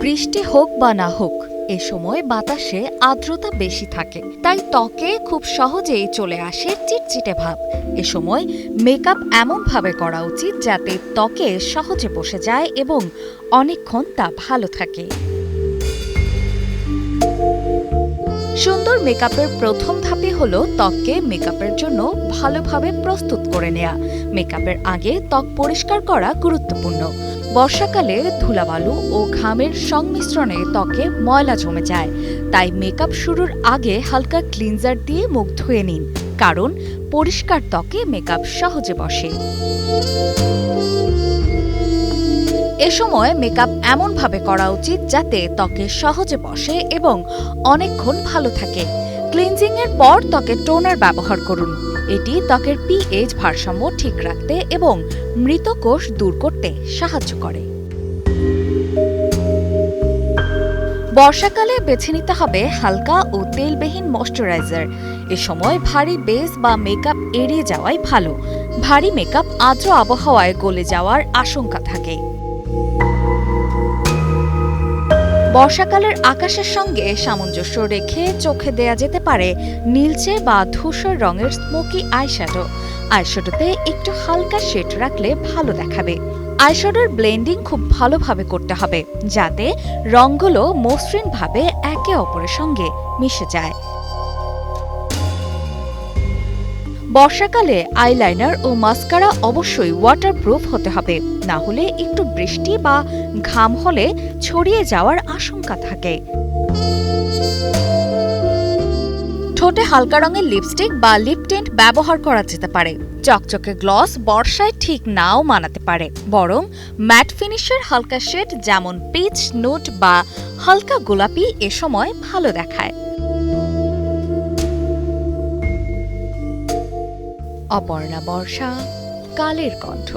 বৃষ্টি হোক বা না হোক, এ সময় বাতাসে আর্দ্রতা বেশি থাকে। তাই ত্বকে খুব সহজেই চলে আসে চিটচিটে ভাব। এ সময় মেকআপ এমনভাবে করা উচিত যাতে ত্বকে সহজে বসে যায় এবং অনেকক্ষণ তা ভালো থাকে। সুন্দর মেকআপের প্রথম ধাপই হলো ত্বককে মেকআপের জন্য ভালোভাবে প্রস্তুত করে নেওয়া মেকআপের আগে ত্বক পরিষ্কার করা গুরুত্বপূর্ণ। বর্ষাকালে ধুলাবালু ও ঘামের সংমিশ্রণে ত্বকে ময়লা জমে যায়। তাই মেকআপ শুরুর আগে হালকা ক্লিনজার দিয়ে মুখ ধুয়ে নিন। কারণ পরিষ্কার ত্বকে মেকআপ সহজে বসে। এ সময় মেকআপ এমনভাবে করা উচিত যাতে ত্বকে সহজে বসে এবং অনেকক্ষণ ভালো থাকে। ক্লিনজিং এর পর ত্বকে টোনার ব্যবহার করুন। এটি ত্বকের পিএইচ ভারসাম্য ঠিক রাখতে এবং মৃত কোষ দূর করতে সাহায্য করে। বর্ষাকালে বেছে নিতে হবে হালকা ও তেলবিহীন ময়শ্চারাইজার। এ সময় ভারী বেস বা মেকআপ এড়িয়ে যাওয়াই ভালো। ভারী মেকআপ আর্দ্র আবহাওয়ায় গলে যাওয়ার আশঙ্কা থাকে। বর্ষাকালের আকাশের সঙ্গে সামঞ্জস্য রেখে চোখে দেয়া যেতে পারে নীলচে বা ধূসর রঙের স্মোকি আইশ্যাডো। আইশ্যাডোতে একটু হালকা শেড রাখলে ভালো দেখাবে। আইশ্যাডোর ব্লেন্ডিং খুব ভালোভাবে করতে হবে, যাতে রঙগুলো মসৃণভাবে একে অপরের সঙ্গে মিশে যায়। বর্ষাকালে আইলাইনার ও মাস্কারা অবশ্যই ওয়াটারপ্রুফ হতে হবে। না হলে একটু বৃষ্টি বা ঘাম হলে ছড়িয়ে যাওয়ার আশঙ্কা থাকে। ঠোঁটে হালকা রঙের লিপস্টিক বা লিপ টিন্ট ব্যবহার করা যেতে পারে। চকচকে গ্লস বর্ষায় ঠিক নাও মানাতে পারে। বরং ম্যাট ফিনিশের হালকা শেড যেমন পিচ নোট বা হালকা গোলাপি এ সময় ভালো দেখায়। অপর্ণা বর্ষা কালের কণ্ঠ।